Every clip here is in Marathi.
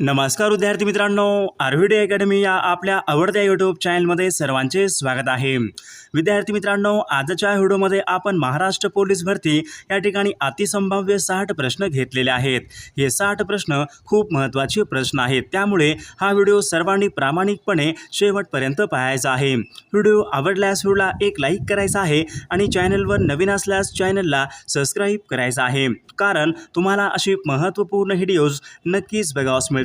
नमस्कार विद्यार्थी मित्रांनो आरव्हीडी अकॅडमी या आपल्या आवडत्या यूट्यूब चॅनलमध्ये सर्वांचे स्वागत आहे. विद्यार्थी मित्रांनो आजच्या व्हिडिओमध्ये आपण महाराष्ट्र पोलीस भरती या ठिकाणी अतिसंभाव्य साठ प्रश्न घेतलेले आहेत. हे साठ प्रश्न खूप महत्त्वाचे प्रश्न आहेत. त्यामुळे हा व्हिडिओ सर्वांनी प्रामाणिकपणे शेवटपर्यंत पाहायचा आहे. व्हिडिओ आवडल्यास व्हिडिओला एक लाईक करायचा आहे आणि चॅनलवर नवीन असल्यास चॅनलला सबस्क्राईब करायचा आहे. कारण तुम्हाला अशी महत्त्वपूर्ण व्हिडिओज नक्कीच बघावस मिळतील.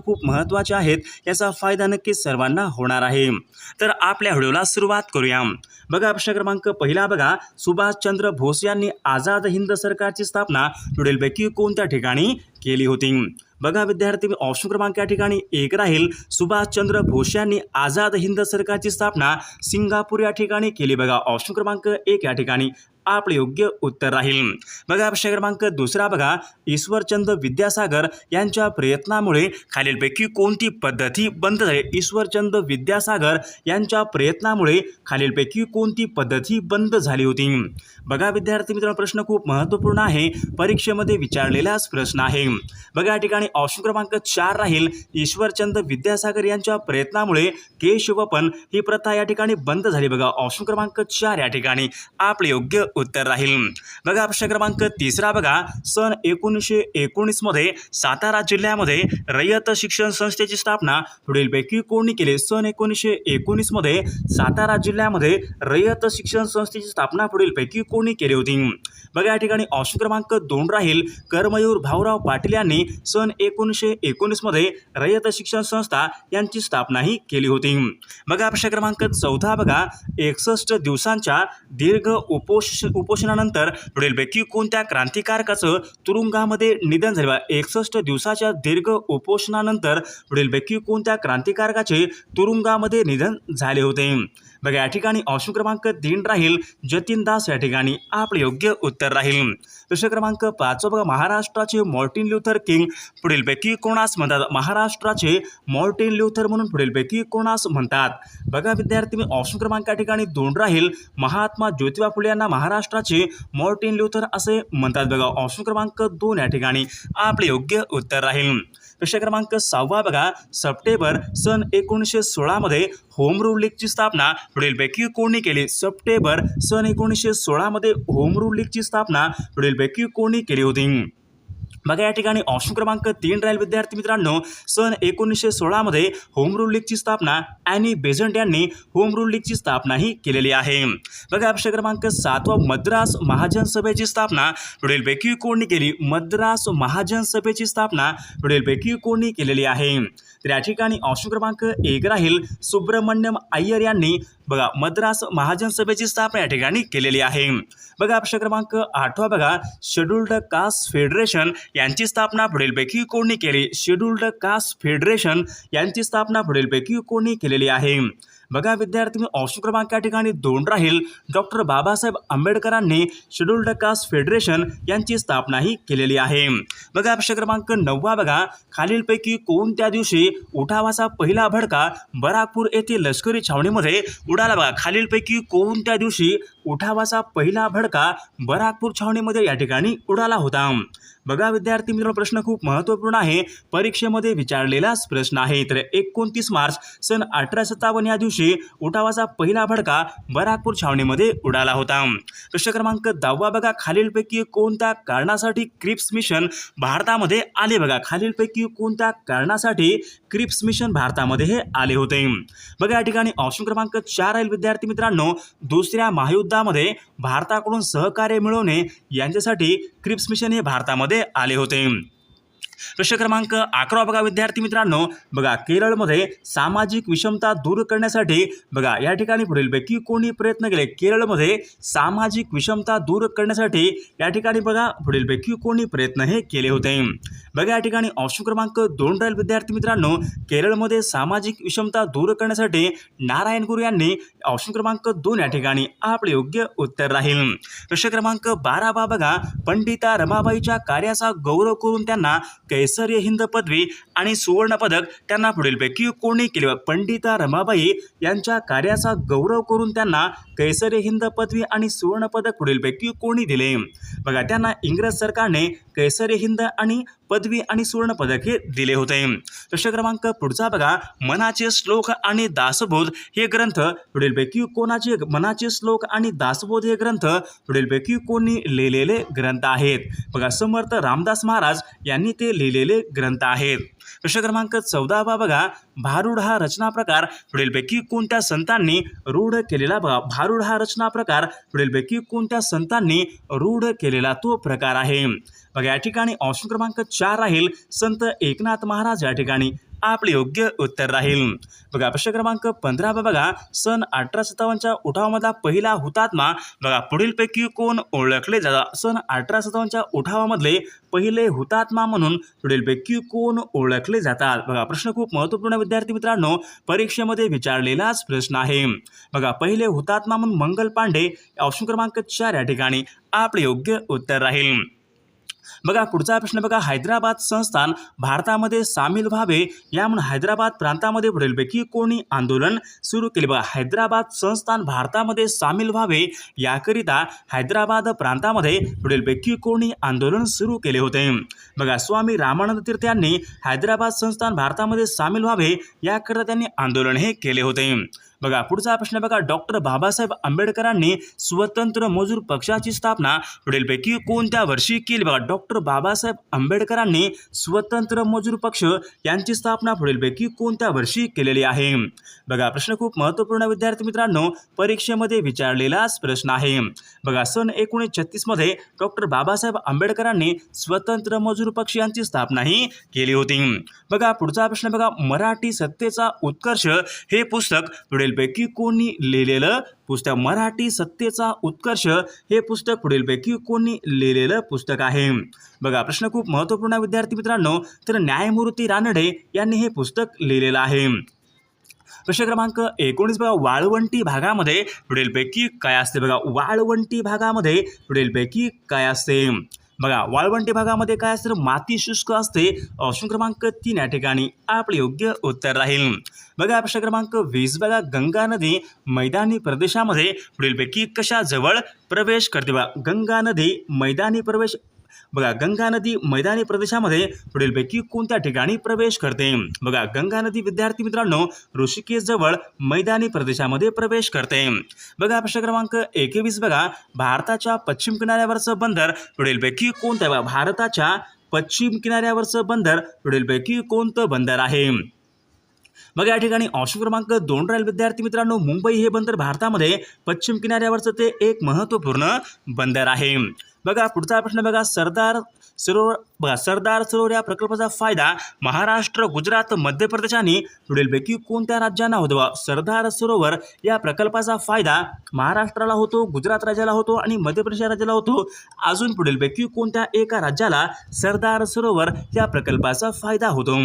खूप महत्त्वाचे आहेत याचा फायदा नक्कीच सर्वांना होणार आहे. तर आपल्या व्हिडिओला सुरुवात करूया. बघा प्रश्न क्रमांक पहिला बघा. सुभाषचंद्र बोस यांनी आझाद हिंद सरकारची स्थापना पुढीलपैकी कोणत्या ठिकाणी केली होती? बघा विद्यार्थी ऑप्शन क्रमांक या ठिकाणी एक राहील. सुभाषचंद्र बोस यांनी आझाद हिंद सरकारची स्थापना सिंगापूर या ठिकाणी केली. बघा ऑप्शन क्रमांक एक या ठिकाणी. आपले योग्य उत्तर राहील. बघा प्रश्न क्रमांक दुसरा बघा. ईश्वरचंद विद्यासागर यांच्या प्रयत्नामुळे खालीलपैकी कोणती पद्धती बंद झाली? ईश्वरचंद विद्यासागर यांच्या प्रयत्नामुळे खालीलपैकी कोणती पद्धती बंद झाली होती? बघा विद्यार्थी मित्रांनो प्रश्न खूप महत्त्वपूर्ण आहे. परीक्षेमध्ये विचारलेलाच प्रश्न आहे. बघा या ठिकाणी ऑप्शन क्रमांक चार राहील. ईश्वरचंद्र विद्यासागर यांच्या प्रयत्नामुळे केशवपन ही प्रथा या ठिकाणी बंद झाली. बघा ऑप्शन क्रमांक चार या ठिकाणी. आपले योग्य उत्तर राहील. बघा प्रश्न क्रमांक तिसरा बघा. सन एकोणीसशे एकोणीसमध्ये सातारा जिल्ह्यामध्ये रयत शिक्षण संस्थेची स्थापना पुढीलपैकी कोणी केली? सन एकोणीसशे एकोणीसमध्ये सातारा जिल्ह्यामध्ये रयत शिक्षण संस्थेची स्थापना पुढीलपैकी कोणी केली होती? बघा या ठिकाणी ऑप्शन क्रमांक दोन राहील. कर्मयूर भाऊराव पाटील यांनी सन एकोणीसशे एकोणीसमध्ये रयत शिक्षण संस्था यांची स्थापनाही केली होती. बघा प्रश्न क्रमांक चौथा बघा. एकसष्ट दिवसांच्या दीर्घ उपोष उपोषणानंतर पुढीलपैकी कोणत्या क्रांतिकारकाचं तुरुंगामध्ये निधन झाले? एकसष्ट दिवसाच्या दीर्घ उपोषणानंतर पुढीलपैकी कोणत्या क्रांतिकारकाचे तुरुंगामध्ये निधन झाले होते? बघा या ठिकाणी ऑप्शन क्रमांक तीन राहील. जतीन दास या ठिकाणी आपले योग्य उत्तर राहील. प्रश्न क्रमांक पाच बघा महाराष्ट्राचे मॉर्टिन ल्युथर किंग. पुढीलपैकी कोणास म्हणतात? महाराष्ट्राचे मॉर्टिन ल्युथर म्हणून पुढीलपैकी कोणास म्हणतात? बघा विद्यार्थी मी ऑप्शन क्रमांक या ठिकाणी दोन राहील. महात्मा ज्योतिबा फुले यांना महाराष्ट्राचे मॉर्टिन ल्युथर असे म्हणतात बघा. ऑप्शन क्रमांक दोन या ठिकाणी आपले योग्य उत्तर राहील. प्रश्न क्रमांक सहावा बघा. सप्टेंबर सन एकोणीसशे सोळामध्ये होम रूल लीगची स्थापना पुढीलपैकी कोणी केली? सप्टेंबर सन एकोणीसशे सोळामध्ये होम रूल लीगची स्थापना पुढीलपैकी कोणी केली होती? बघा या ठिकाणी ऑप्शन क्रमांक तीन राहील विद्यार्थी मित्रांनो. सन एकोणीसशे सोळामध्ये होम रूल लीगची स्थापना ॲनी बेझंट यांनी होम रूल लीगची स्थापनाही केलेली आहे. बघा ऑप्शन क्रमांक सातवा मद्रास महाजन सभेची स्थापना. पुढीलपैकी कोणी केली? मद्रास महाजन सभेची स्थापना. पुढीलपैकी कोणी केलेली आहे? तर या ठिकाणी ऑप्शन क्रमांक एक राहील. सुब्रमण्यम अय्यर यांनी बघा मद्रास महाजन सभेची स्थापना या ठिकाणी केलेली आहे. बघा ऑप्शन क्रमांक आठवा बघा. शेड्युल्ड कास्ट फेडरेशन यांची स्थापना पुढीलपैकी कोणी केली? शेड्युल्ड कास्ट फेडरेशन यांची स्थापना पुढीलपैकी कोणी केलेली आहे? बघा विद्यार्थी ऑप्शन क्रमांक या ठिकाणी दोन राहील. डॉक्टर बाबासाहेब आंबेडकरांनी शेड्युल्ड कास्ट फेडरेशन यांची स्थापनाही केलेली आहे. बघा प्रश्न क्रमांक नववा बघा. खालीलपैकी कोणत्या दिवशी उठावाचा पहिला भडका बराकपूर येथे लष्करी छावणीमध्ये उडाला बघा. खालीलपैकी कोणत्या दिवशी उठावाचा पहिला भडका बराकपूर छावणीमध्ये या ठिकाणी उडाला होता? बघा विद्यार्थी मित्रांनो प्रश्न खूप महत्त्वपूर्ण आहे. परीक्षेमध्ये विचारलेलाच प्रश्न आहे. तर एकोणतीस मार्च सन अठरा सत्तावन्न या दिवशी उठावाचा पहिला भडका बराकपूर छावणीमध्ये उडाला होता. प्रश्न क्रमांक दहावा बघा. खालीलपैकी कोणत्या कारणासाठी क्रिप्स मिशन भारतामध्ये आले? बघा खालीलपैकी कोणत्या कारणासाठी क्रिप्स मिशन भारतामध्ये हे आले होते? बघा या ठिकाणी ऑप्शन क्रमांक चार राहील विद्यार्थी मित्रांनो. दुसऱ्या महायुद्धामध्ये भारताकडून सहकार्य मिळवणे यांच्यासाठी क्रिप्स मिशन हे भारतामध्ये आले होते. प्रश्न क्रमांक अकरा बघा विद्यार्थी मित्रांनो. बघा केरळमध्ये सामाजिक विषमता दूर करण्यासाठी बघा या ठिकाणी पुढीलपैकी कोणी प्रयत्न केले? केरळमध्ये सामाजिक विषमता दूर करण्यासाठी या ठिकाणी बघा पुढीलपैकी कोणी प्रयत्न हे केले होते? बघा या ठिकाणी ऑप्शन क्रमांक दोन राहील विद्यार्थी मित्रांनो. केरळमध्ये सामाजिक विषमता दूर करण्यासाठी नारायण गुरु यांनी ऑप्शन क्रमांक दोन या ठिकाणी आपले योग्य उत्तर राहील. प्रश्न क्रमांक बारा बा बघा पंडिता रमाबाईच्या कार्याचा गौरव करून त्यांना कैसर्य हिंद पदवी आणि सुवर्ण पदक त्यांना पुढीलपैकी कोणी केले? पंडिता रमाबाई यांच्या कार्याचा गौरव करून त्यांना कैसर्य हिंद पदवी आणि सुवर्ण पदक पुढीलपैकी कोणी दिले? बघा त्यांना इंग्रज सरकारने कैसर्य हिंद आणि पदवी आणि सुवर्ण पदक हे दिले होते. प्रश्न क्रमांक पुढचा बघा. मनाचे श्लोक आणि दासबोध हे ग्रंथ पुढीलपैकी कोणाचे? मनाचे श्लोक आणि दासबोध हे ग्रंथ पुढीलपैकी कोणी लिहिलेले ग्रंथ आहेत? बघा समर्थ रामदास महाराज यांनी ते लिहिलेले ग्रंथ आहेत. प्रश्न क्रमांक चौदावा बघा भारूड हा रचना प्रकार पुढीलपैकी कोणत्या संतांनी रूढ केलेला बघा भारूड हा रचना प्रकार पुढीलपैकी कोणत्या संतांनी रूढ केलेला तो प्रकार आहे. बघा या ठिकाणी ऑप्शन क्रमांक चार राहील संत एकनाथ महाराज या ठिकाणी. आपले योग्य उत्तर राहील. बघा प्रश्न क्रमांक पंधरा बघा सन अठरा सत्तावन्नच्या उठावामधला पहिला हुतात्मा बघा पुढीलपैकी कोण ओळखले जातात? सन अठरा सत्तावन्नच्या उठावामधले पहिले हुतात्मा म्हणून पुढीलपैकी कोण ओळखले जातात? बघा प्रश्न खूप महत्त्वपूर्ण विद्यार्थी मित्रांनो परीक्षेमध्ये विचारलेलाच प्रश्न आहे. बघा पहिले हुतात्मा म्हणून मंगल पांडे ऑप्शन क्रमांक चार या ठिकाणी आपले योग्य उत्तर राहील. बघा पुढचा प्रश्न बघा. हैदराबाद संस्थान भारतामध्ये सामील व्हावे या म्हणून हैदराबाद प्रांतामध्ये पुढीलपैकी कोणी आंदोलन सुरू केले? बघा हैदराबाद संस्थान भारतामध्ये सामील व्हावे याकरिता हैदराबाद प्रांतामध्ये पुढीलपैकी कोणी आंदोलन सुरू केले होते? बघा स्वामी रामानंद तीर्थ यांनी हैदराबाद संस्थान भारतामध्ये सामील व्हावे याकरिता त्यांनी आंदोलन हे केले होते. बघा पुढचा प्रश्न बघा. डॉक्टर बाबासाहेब आंबेडकरांनी स्वतंत्र मजूर पक्षाची स्थापना पुढीलपैकी कोणत्या वर्षी केली? बघा डॉक्टर बाबासाहेब आंबेडकरांनी स्वतंत्र मजूर पक्ष यांची स्थापना पुढीलपैकी कोणत्या वर्षी केलेली आहे? बघा प्रश्न खूप महत्त्वपूर्ण विद्यार्थी मित्रांनो परीक्षेमध्ये विचारलेलाच प्रश्न आहे. बघा सन एकोणीसशे छत्तीसमध्ये डॉक्टर बाबासाहेब आंबेडकरांनी स्वतंत्र मजूर पक्ष यांची स्थापनाही केली होती. बघा पुढचा प्रश्न बघा. मराठी सत्तेचा उत्कर्ष हे पुस्तक पुढीलपैकी कोणी लिहिलेलं पुस्तक? मराठी सत्तेचा उत्कर्ष हे पुस्तक पुढीलपैकी कोणी लिहिलेलं पुस्तक आहे. बघा प्रश्न खूप महत्त्वपूर्ण विद्यार्थी मित्रांनो. तर न्यायमूर्ती रानडे यांनी हे पुस्तक लिहिलेलं आहे. प्रश्न क्रमांक एकोणीस बघा वाळवंटी भागामध्ये पुढीलपैकी काय असते? बघा वाळवंटी भागामध्ये पुढीलपैकी काय असते? बघा वाळवंटी भागामध्ये काय असतं माती शुष्क असते. ऑप्शन क्रमांक तीन या ठिकाणी आपले योग्य उत्तर राहील. बघा प्रश्न क्रमांक वीस. बघा गंगा नदी मैदानी प्रदेशामध्ये पुढीलपैकी कशाजवळ प्रवेश करते? बघा गंगा नदी मैदानी प्रवेश बघा गंगा नदी मैदानी प्रदेशामध्ये पुढीलपैकी कोणत्या ठिकाणी प्रवेश करते? बघा गंगा नदी विद्यार्थी मित्रांनो ऋषिकेश जवळ मैदानी प्रदेशामध्ये प्रवेश करते. बघा प्रश्न क्रमांक एकवीस बघा. भारताच्या पश्चिम किनाऱ्यावरचं बंदर पुढीलपैकी कोणतं आहे? बघा भारताच्या पश्चिम किनाऱ्यावरचं बंदर पुढीलपैकी कोणतं बंदर आहे? बघा या ठिकाणी ऑप्शन क्रमांक दोन राहील विद्यार्थी मित्रांनो. मुंबई हे बंदर भारतामध्ये पश्चिम किनाऱ्यावरचं ते एक महत्त्वपूर्ण बंदर आहे. बघा पुढचा प्रश्न बघा. सरदार सरोवर बघा सरदार सरोवर या प्रकल्पाचा फायदा महाराष्ट्र गुजरात मध्य प्रदेश आणि पुढीलपैकी कोणत्या राज्यांना होतो? सरदार सरोवर या प्रकल्पाचा फायदा महाराष्ट्राला होतो गुजरात राज्याला होतो आणि मध्य प्रदेश राज्याला होतो. अजून पुढीलपैकी कोणत्या एका राज्याला सरदार सरोवर या प्रकल्पाचा फायदा होतो?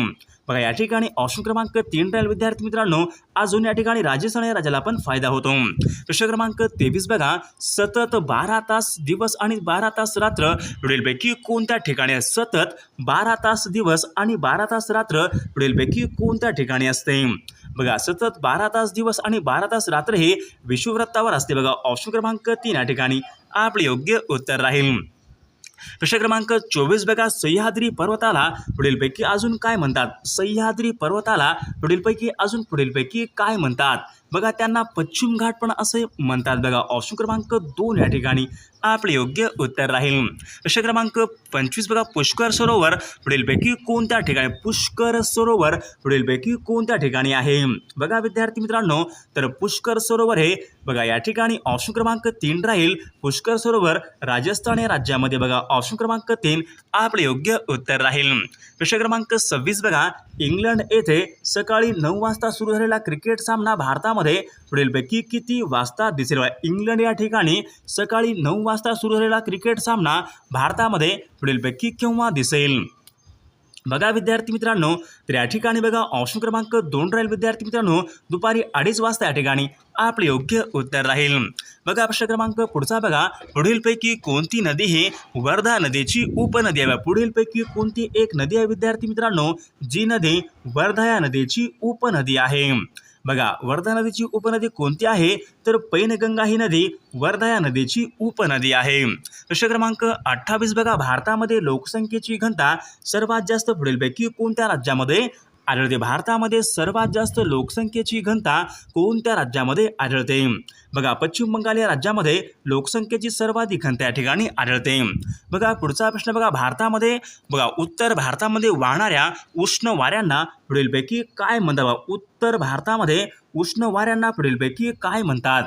बघा या ठिकाणी ऑप्शन क्रमांक तीन राहील विद्यार्थी मित्रांनो. अजून या ठिकाणी राजस्थान या राज्याला पण फायदा होतो. प्रश्न क्रमांक तेवीस बघा. सतत बारा तास दिवस आणि बारा तास रात्र पुढीलपैकी कोणत्या ठिकाणी सतत बारा तास दिवस आणि बारा तास रात्र पुढीलपैकी कोणत्या ठिकाणी असते? बघा सतत बारा तास दिवस आणि बारा तास रात्र हे विश्ववृत्तावर असते. बघा ऑप्शन क्रमांक तीन या ठिकाणी. आपले योग्य उत्तर राहील. प्रश्न क्रमांक चोवीस बघा सह्याद्री पर्वताला पुढीलपैकी अजून काय म्हणतात? सह्याद्री पर्वताला पुढीलपैकी अजून पुढीलपैकी काय म्हणतात? बघा त्यांना पश्चिम घाट पण असे म्हणतात बघा. ऑप्शन क्रमांक दोन या ठिकाणी आपले योग्य उत्तर राहील. प्रश्न क्रमांक पंचवीस बघा. पुष्कर सरोवर पुढीलपैकी कोणत्या ठिकाणी? पुष्कर सरोवर पुढीलपैकी कोणत्या ठिकाणी आहे? बघा विद्यार्थी मित्रांनो तर पुष्कर सरोवर हे बघा या ठिकाणी ऑप्शन क्रमांक तीन राहील. पुष्कर सरोवर राजस्थान या राज्यामध्ये बघा. ऑप्शन क्रमांक तीन आपले योग्य उत्तर राहील. प्रश्न क्रमांक सव्वीस बघा. इंग्लंड येथे सकाळी नऊ वाजता सुरू झालेला क्रिकेट सामना मध्ये पुढीलपैकी किती वाजता दिसेल? इंग्लंड या ठिकाणी सकाळी नऊ वाजता सुरू झालेला क्रिकेट सामना भारतामध्ये पुढीलपैकी केव्हा दिसेल? बघा विद्यार्थी मित्रांनो तर या ठिकाणी बघा ऑप्शन क्रमांक दोन राहील विद्यार्थी मित्रांनो. दुपारी अडीच वाजता या ठिकाणी आपले योग्य उत्तर राहील. बघा प्रश्न क्रमांक पुढचा बघा. पुढीलपैकी कोणती नदी ही वर्धा नदीची उपनदी आहे? पुढीलपैकी कोणती एक नदी आहे विद्यार्थी मित्रांनो जी नदी वर्धा या नदीची उपनदी आहे? बघा वर्धा नदीची उपनदी कोणती आहे? तर पैनगंगा ही नदी वर्धा या नदीची उपनदी आहे. प्रश्न क्रमांक अठ्ठावीस बघा भारतामध्ये लोकसंख्येची घनता सर्वात जास्त पुढीलपैकी कोणत्या राज्यामध्ये आढळते. भारतामध्ये सर्वात जास्त लोकसंख्येची घनता कोणत्या राज्यामध्ये आढळते? बघा पश्चिम बंगाल या राज्यामध्ये लोकसंख्येची सर्वाधिक घनता या ठिकाणी आढळते. बघा पुढचा प्रश्न बघा. भारतामध्ये बघा उत्तर भारतामध्ये वाहणाऱ्या उष्ण वाऱ्यांना पुढीलपैकी काय म्हणतात? उत्तर भारतामध्ये उष्ण वाऱ्यांना पुढीलपैकी काय म्हणतात?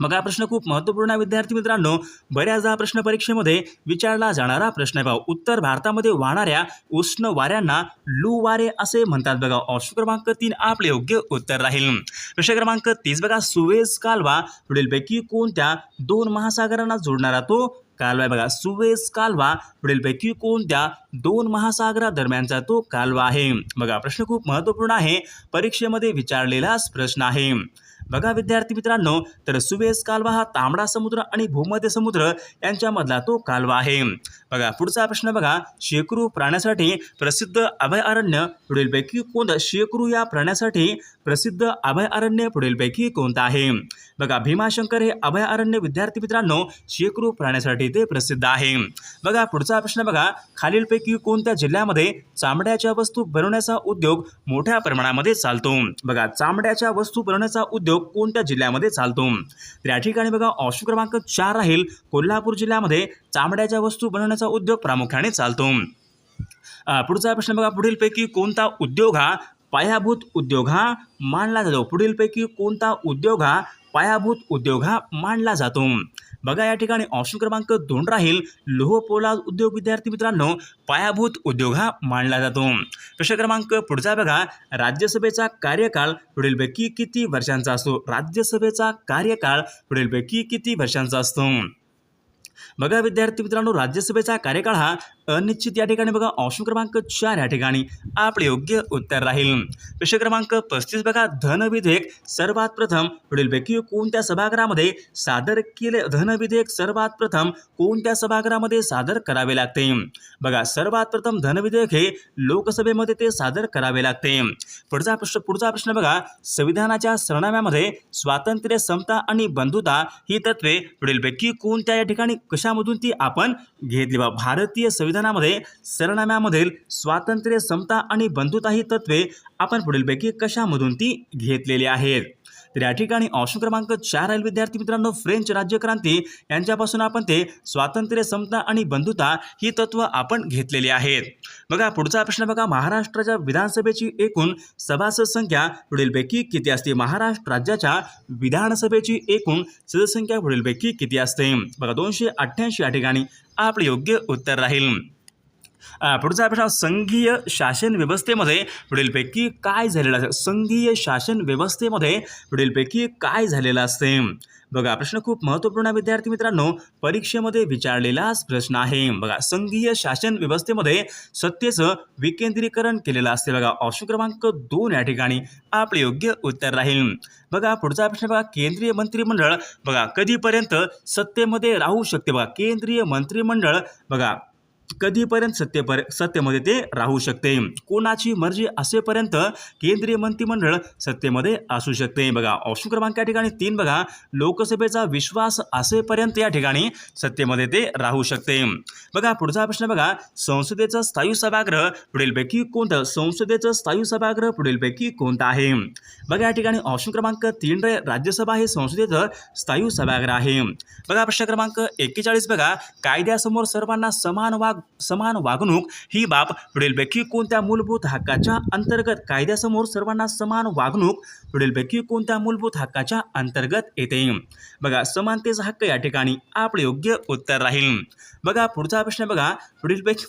मग हा प्रश्न खूप महत्त्वपूर्ण आहे विद्यार्थी मित्रांनो. बऱ्याचदा हा प्रश्न परीक्षेमध्ये विचारला जाणारा प्रश्न आहे बघा. उत्तर भारतामध्ये वाहणाऱ्या उष्ण वाऱ्यांना लू वारे असे म्हणतात बघा. ऑप्शन क्रमांक तीन आपले योग्य उत्तर राहील. प्रश्न क्रमांक तीस बघा. सुवेज कालवा पुढीलपैकी कोणत्या दोन महासागरांना जोडणारा तो कालवा आहे बघा. सुवेज कालवा पुढीलपैकी कोणत्या दोन महासागरादरम्यानचा तो कालवा आहे? बघा प्रश्न खूप महत्त्वपूर्ण आहे. परीक्षेमध्ये विचारलेलाच प्रश्न आहे. बघा विद्यार्थी मित्रांनो तर सुवेज कालवा हा तांबडा समुद्र आणि भूमध्य समुद्र यांच्यामधला तो कालवा आहे. बघा पुढचा प्रश्न बघा. शेकरू प्राण्यासाठी प्रसिद्ध अभयारण्य पुढीलपैकी कोणतं शेकरू या प्राण्यासाठी प्रसिद्ध अभयारण्य पुढीलपैकी कोणतं आहे? बघा भीमाशंकर हे अभयारण्य विद्यार्थी मित्रांनो शेकरू प्राण्यासाठी ते प्रसिद्ध आहे. बघा पुढचा प्रश्न बघा. खालीलपैकी कोणत्या जिल्ह्यामध्ये चामड्याच्या वस्तू बनवण्याचा उद्योग मोठ्या प्रमाणामध्ये चालतो? बघा चामड्याच्या वस्तू बनवण्याचा उद्योग कोणत्या जिल्ह्यामध्ये चालतो? तर या ठिकाणी बघा ऑप्शन क्रमांक चार राहील. कोल्हापूर जिल्ह्यामध्ये चामड्याच्या वस्तू बनवण्याचा उद्योग प्रामुख्याने चालतो. पुढचा प्रश्न बघा पुढीलपैकी कोणता उद्योग हा पायाभूत उद्योग हा मानला जातो? पुढीलपैकी कोणता उद्योग हा पायाभूत उद्योग हा मानला जातो? बघा या ठिकाणी ऑप्शन क्रमांक दोन राहील. लोह पोलाद उद्योग विद्यार्थी मित्रांनो पायाभूत उद्योग हा मानला जातो. प्रश्न क्रमांक पुढचा बघा. राज्यसभेचा कार्यकाळ पुढीलपैकी किती वर्षांचा असतो? राज्यसभेचा कार्यकाळ पुढीलपैकी किती वर्षांचा असतो? बघा विद्यार्थी मित्रांनो राज्यसभेचा कार्यकाळ हा अनिश्चित या ठिकाणी बघा ऑप्शन क्रमांक चार या ठिकाणी आपले योग्य उत्तर राहील. प्रश्न क्रमांक पस्तीस बघा धन विधेयक सर्वात प्रथम पुढीलपैकी कोणत्या सभागृहामध्ये सादर केले धन विधेयक सर्वात प्रथम कोणत्या सभागृहामध्ये सादर करावे लागते? बघा सर्वात प्रथम धन विधेयक हे लोकसभेमध्ये ते सादर करावे लागते. पुढचा प्रश्न पुढचा प्रश्न बघा संविधानाच्या सरनाम्यामध्ये स्वातंत्र्य समता आणि बंधुता ही तत्वे पुढीलपैकी कोणत्या या ठिकाणी कशामधून ती आपण घेतली? बा भारतीय संविधानामध्ये सरनाम्यामधील स्वातंत्र्य समता आणि बंधुता ही तत्वे आपण पुढीलपैकी कशामधून ती घेतलेली आहेत? तर या ठिकाणी ऑप्शन क्रमांक चार राहील विद्यार्थी मित्रांनो फ्रेंच राज्यक्रांती यांच्यापासून आपण ते स्वातंत्र्य समता आणि बंधुता ही तत्व आपण घेतलेली आहेत. बघा पुढचा प्रश्न बघा. महाराष्ट्राच्या विधानसभेची एकूण सभासद संख्या पुढीलपैकी किती असते? महाराष्ट्र राज्याच्या विधानसभेची एकूण सदस्यसंख्या पुढीलपैकी किती असते? बघा दोनशे अठ्ठ्याऐंशी या ठिकाणी आपले योग्य उत्तर राहील. पुढचा प्रश्न संघीय शासन व्यवस्थेमध्ये पुढीलपैकी काय झालेलं असते? संघीय शासन व्यवस्थेमध्ये पुढीलपैकी काय झालेलं असते? बघा प्रश्न खूप महत्त्वपूर्ण विद्यार्थी मित्रांनो. परीक्षेमध्ये विचारलेलाच प्रश्न आहे. बघा संघीय शासन व्यवस्थेमध्ये सत्तेचं विकेंद्रीकरण केलेलं असते. बघा ऑप्शन क्रमांक दोन या ठिकाणी आपले योग्य उत्तर राहील. बघा पुढचा प्रश्न बघा केंद्रीय मंत्रिमंडळ बघा कधीपर्यंत सत्तेमध्ये राहू शकते? बघा केंद्रीय मंत्रिमंडळ बघा कधीपर्यंत सत्तेपर सत्तेमध्ये ते राहू शकते? कोणाची मर्जी असेपर्यंत केंद्रीय मंत्रिमंडळ सत्तेमध्ये असू शकते. बघा ऑप्शन क्रमांक या ठिकाणी तीन बघा. लोकसभेचा विश्वास असेपर्यंत या ठिकाणी सत्तेमध्ये ते राहू शकते. बघा पुढचा प्रश्न बघा. संसदेचं स्थायू सभागृह पुढीलपैकी कोणतं? संसदेचं स्थायू सभागृह पुढीलपैकी कोणतं आहे? बघा या ठिकाणी ऑप्शन क्रमांक तीन रे राज्यसभा हे संसदेचं स्थायू सभागृह आहे. बघा प्रश्न क्रमांक एक्केचाळीस बघा. कायद्यासमोर सर्वांना समान वाग समान वागणूक ही बाब पुढीलपैकी कोणत्या मूलभूत हक्काच्या अंतर्गत कायद्यासमोर सर्वांना समान वागणूक पुढीलपैकी कोणत्या मूलभूत हक्काच्या अंतर्गत येते? बघा समानतेचा हक्क या ठिकाणी आपले योग्य उत्तर राहील. बघा पुढचा प्रश्न बघा. पुढीलपैकी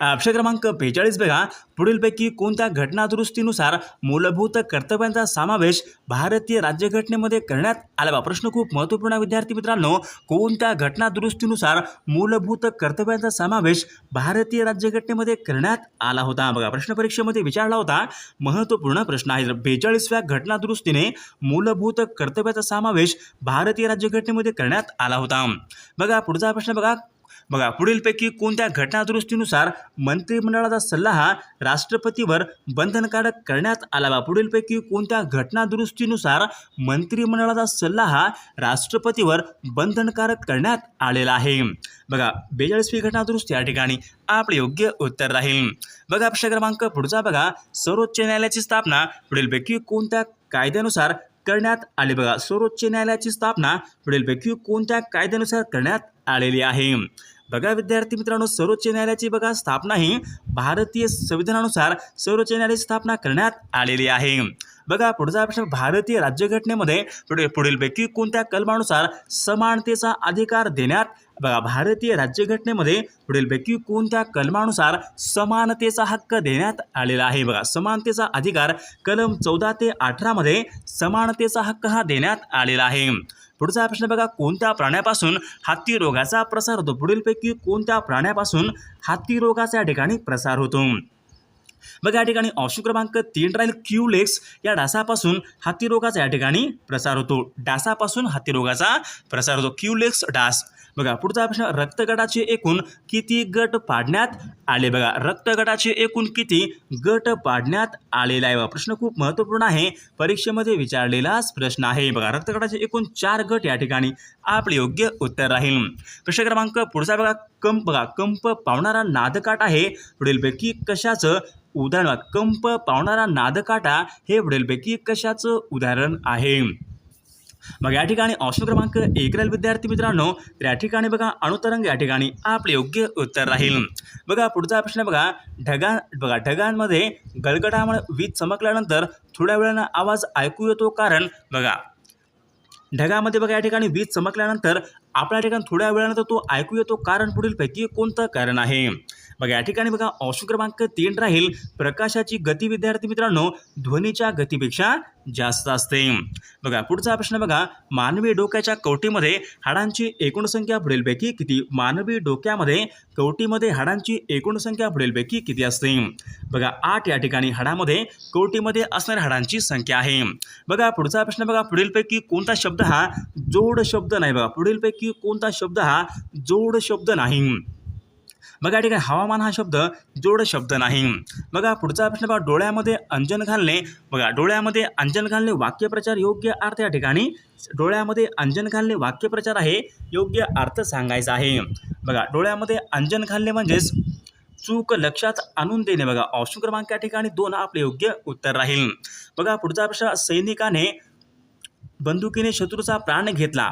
ऑप्शन क्रमांक बेचाळीस बघा. पुढीलपैकी कोणत्या घटनादुरुस्तीनुसार मूलभूत कर्तव्यांचा समावेश भारतीय राज्यघटनेमध्ये करण्यात आला बा? प्रश्न खूप महत्त्वपूर्ण विद्यार्थी मित्रांनो. कोणत्या घटनादुरुस्तीनुसार मूलभूत कर्तव्यांचा समावेश भारतीय राज्यघटनेमध्ये करण्यात आला होता? बघा प्रश्न परीक्षेमध्ये विचारला होता. महत्त्वपूर्ण प्रश्न आहे. बेचाळीसव्या घटनादुरुस्तीने मूलभूत कर्तव्याचा समावेश भारतीय राज्यघटनेमध्ये करण्यात आला होता. बघा पुढचा प्रश्न बघा. बघा पुढीलपैकी कोणत्या घटनादुरुस्तीनुसार मंत्रिमंडळाचा सल्ला हा राष्ट्रपतीवर बंधनकारक करण्यात आला? बा पुढीलपैकी कोणत्या घटनादुरुस्तीनुसार मंत्रिमंडळाचा सल्ला हा राष्ट्रपतीवर बंधनकारक करण्यात आलेला आहे? बघा बेचाळीसवी घटनादुरुस्ती या ठिकाणी आपले योग्य उत्तर राहील. बघा प्रश्न क्रमांक पुढचा बघा. सर्वोच्च न्यायालयाची स्थापना. पुढीलपैकी कोणत्या कायद्यानुसार करण्यात आली बघा. सर्वोच्च न्यायालयाची स्थापना पुढीलपैकी कोणत्या कायद्यानुसार करण्यात आलेली आहे? बघा विद्यार्थी मित्रांनो सर्वोच्च न्यायालयाची बघा स्थापना ही भारतीय संविधानानुसार सर्वोच्च न्यायालयाची स्थापना करण्यात आलेली आहे. बघा पुढचा प्रश्न भारतीय राज्यघटनेमध्ये पुढे पुढीलपैकी कोणत्या कलमानुसार समानतेचा अधिकार देण्यात बघा भारतीय राज्यघटनेमध्ये पुढीलपैकी कोणत्या कलमानुसार समानतेचा हक्क देण्यात आलेला आहे? बघा समानतेचा अधिकार कलम चौदा ते अठरामध्ये समानतेचा हक्क हा देण्यात आलेला आहे. पुढचा प्रश्न बघा कोणत्या प्राण्यापासून हत्ती रोगाचा प्रसार होतो? पुढीलपैकी कोणत्या प्राण्यापासून हत्ती रोगाचा या ठिकाणी प्रसार होतो? बघा या ठिकाणी ऑप्शन क्रमांक तीन राहील. क्यूलेक्स या डासापासून हत्ती रोगाचा या ठिकाणी प्रसार होतो. डासापासून हत्ती रोगाचा प्रसार होतो. क्यूलेक्स डास. बघा पुढचा प्रश्न रक्तगटाचे एकूण किती गट पाडण्यात आले? बघा रक्तगटाचे एकूण किती गट पाडण्यात आलेला आहे? प्रश्न खूप महत्त्वपूर्ण आहे. परीक्षेमध्ये विचारलेलाच प्रश्न आहे. बघा रक्तगटाचे एकूण चार गट या ठिकाणी आपले योग्य उत्तर राहील. प्रश्न क्रमांक पुढचा बघा कंप बघा कंप पावणारा नादकाट आहे. पुढीलपैकी कशाचं उदाहरण? कंप पावणारा नादकाटा हे पुढीलपैकी कशाचं उदाहरण आहे? मग या ठिकाणी ऑप्शन क्रमांक एक राहील विद्यार्थी मित्रांनो. तर या ठिकाणी बघा अणुतरंग या ठिकाणी आपले योग्य उत्तर राहील. बघा पुढचा प्रश्न बघा. ढगा बघा ढगांमध्ये गलगटामुळे वीज चमकल्यानंतर थोड्या वेळानं आवाज ऐकू येतो कारण बघा ढगामध्ये बघा या ठिकाणी वीज चमकल्यानंतर आपल्या ठिकाणी थोड्या वेळानंतर तो ऐकू येतो कारण पुढीलपैकी कोणतं कारण आहे? बघा या ठिकाणी बघा ऑप्शन क्रमांक तीन राहील. प्रकाशाची गती विद्यार्थी मित्रांनो ध्वनीच्या गतीपेक्षा जास्त असते. बघा पुढचा प्रश्न बघा. मानवी डोक्याच्या कवटीमध्ये हाडांची एकूण संख्या पुढीलपैकी किती? मानवी डोक्यामध्ये कवटीमध्ये हाडांची एकूण संख्या पुढीलपैकी किती असते? बघा आठ या ठिकाणी हाडामध्ये कवटीमध्ये असणाऱ्या हाडांची संख्या आहे. बघा पुढचा प्रश्न बघा. पुढीलपैकी कोणता शब्द हा जोड शब्द नाही बघा. पुढीलपैकी कोणता शब्द हा जोड शब्द नाही. बघा ठिकाणी हवामान हा शब्द जोड शब्द नाही. बघा पुढचा प्रश्न बघा डोळ्यामध्ये अंजन घालणे. बघा डोळ्यामध्ये अंजन घालणे वाक्यप्रचार योग्य अर्थ या ठिकाणी. डोळ्यामध्ये अंजन घालणे वाक्यप्रचार आहे योग्य अर्थ सांगायचा आहे. बघा डोळ्यामध्ये अंजन घालणे म्हणजेच चूक लक्षात आणून देणे. बघा ऑप्शन क्रमांक या ठिकाणी दोन आपले योग्य उत्तर राहील. बघा पुढचा प्रश्न सैनिकाने बंदुकीने शत्रूचा प्राण घेतला.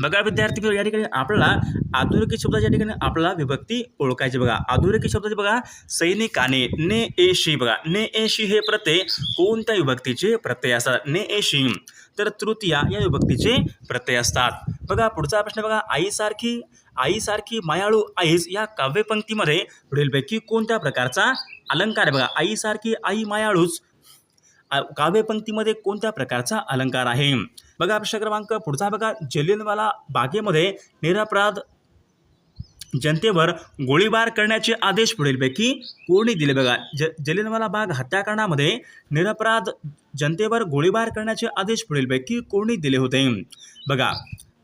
बघा विद्यार्थी मित्र, या ठिकाणी आपल्याला आधुनिकी शब्दाच्या ठिकाणी आपल्याला विभक्ती ओळखायची बघा. आधुनिक शब्दाचे बघा सैनिकाने ने एशी बघा. ने एशी हे प्रत्यय कोणत्या विभक्तीचे प्रत्यय असतात? ने एशी. तर तृतीया या विभक्तीचे प्रत्यय असतात. बघा पुढचा प्रश्न बघा. आईसारखी आईसारखी मायाळू आईस या काव्यपंक्तीमध्ये पुढीलपैकी कोणत्या प्रकारचा अलंकार बघा आईसारखी आई मायाळूच काव्यपंक्तीमध्ये कोणत्या प्रकारचा अलंकार आहे? बघा प्रश्न क्रमांक पुढचा बघा. जलियनवाला बागेमध्ये निरपराध जनतेवर गोळीबार करण्याचे आदेश पुढीलपैकी कोणी दिले बघा. ज जलियनवाला बाग हत्याकांडामध्ये निरपराध जनतेवर गोळीबार करण्याचे आदेश पुढीलपैकी कोणी दिले होते? बघा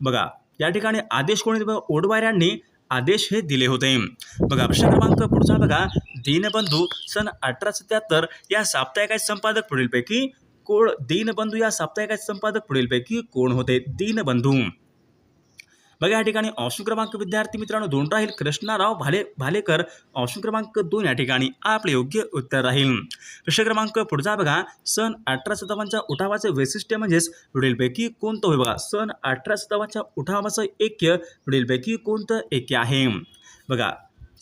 बघा. या ठिकाणी आदेश कोणी बघा, ओडवार यांनी आदेश हे दिले होते. बघा प्रश्न क्रमांक पुढचा बघा. दीनबंधू सन अठराशे त्र्याहत्तर या साप्ताहिकाचे संपादक पुढीलपैकी कोण? दीनबंधू या साप्ताहिकाचे संपादक पुढीलपैकी कोण होते? दीनबंधू. बघा या ठिकाणी ऑप्शन क्रमांक विद्यार्थी मित्रांनो दोन राहील. कृष्णाराव भाले भालेकर ऑप्शन क्रमांक दोन या ठिकाणी आपले योग्य उत्तर राहील. प्रश्न क्रमांक पुढचा बघा. सन अठरा सत्तावन्नच्या उठावाचे वैशिष्ट्य म्हणजेच पुढीलपैकी कोणतं होय बघा. सन अठरा सत्तावन्नच्या उठावाचं ऐक्य पुढीलपैकी कोणतं ऐक्य आहे? बघा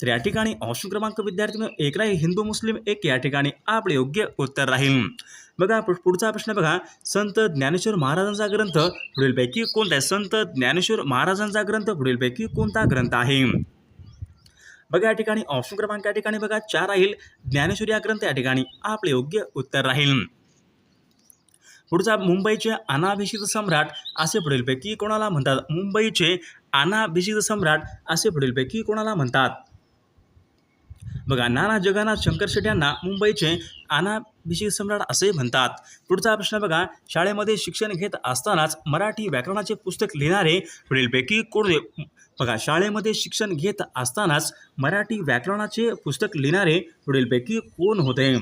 तर या ठिकाणी ऑप्शन क्रमांक विद्यार्थी एक राहील हिंदू मुस्लिम एक या ठिकाणी आपले योग्य उत्तर राहील. बघा पुढचा प्रश्न बघा. संत ज्ञानेश्वर महाराजांचा ग्रंथ पुढीलपैकी कोणता आहे? संत ज्ञानेश्वर महाराजांचा ग्रंथ पुढीलपैकी कोणता ग्रंथ आहे? बघा या ठिकाणी ऑप्शन क्रमांक या ठिकाणी बघा. चार राहील. ज्ञानेश्वरी या ग्रंथ या ठिकाणी आपले योग्य उत्तर राहील. पुढचा मुंबईचे अनाभिषित सम्राट असे पुढीलपैकी कोणाला म्हणतात? मुंबईचे अनाभिषित सम्राट असे पुढीलपैकी कोणाला म्हणतात? बघा नाना जगन्नाथ शंकर शेट यांना मुंबईचे अनाभिषिक्त सम्राट असे म्हणतात. पुढचा प्रश्न बघा शाळेमध्ये शिक्षण घेत असतानाच मराठी व्याकरणाचे पुस्तक लिहिणारे पुढीलपैकी कोण बघा शाळेमध्ये शिक्षण घेत असतानाच मराठी व्याकरणाचे पुस्तक लिहिणारे पुढीलपैकी कोण होते?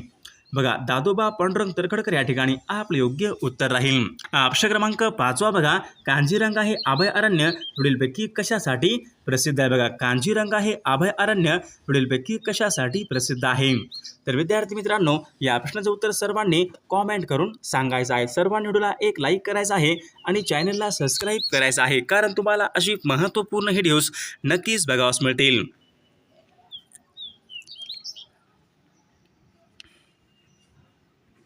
बघा दादोबा पांडुरंग तरखडकर या ठिकाणी आपले योग्य उत्तर राहील. ऑप्शन क्रमांक पाचवा बघा कांजीरंगा हे अभय अरण्य पुढीलपैकी कशासाठी प्रसिद्ध आहे? बघा कांजीरंगा हे अभय अरण्य पुढीलपैकी कशासाठी प्रसिद्ध आहे? तर विद्यार्थी मित्रांनो या प्रश्नाचं उत्तर सर्वांनी कॉमेंट करून सांगायचं आहे. सर्वांनी व्हिडिओला एक लाईक करायचं आहे आणि चॅनलला सबस्क्राईब करायचं आहे. कारण तुम्हाला अशी महत्त्वपूर्ण व्हिडिओज नक्कीच बघावास मिळतील.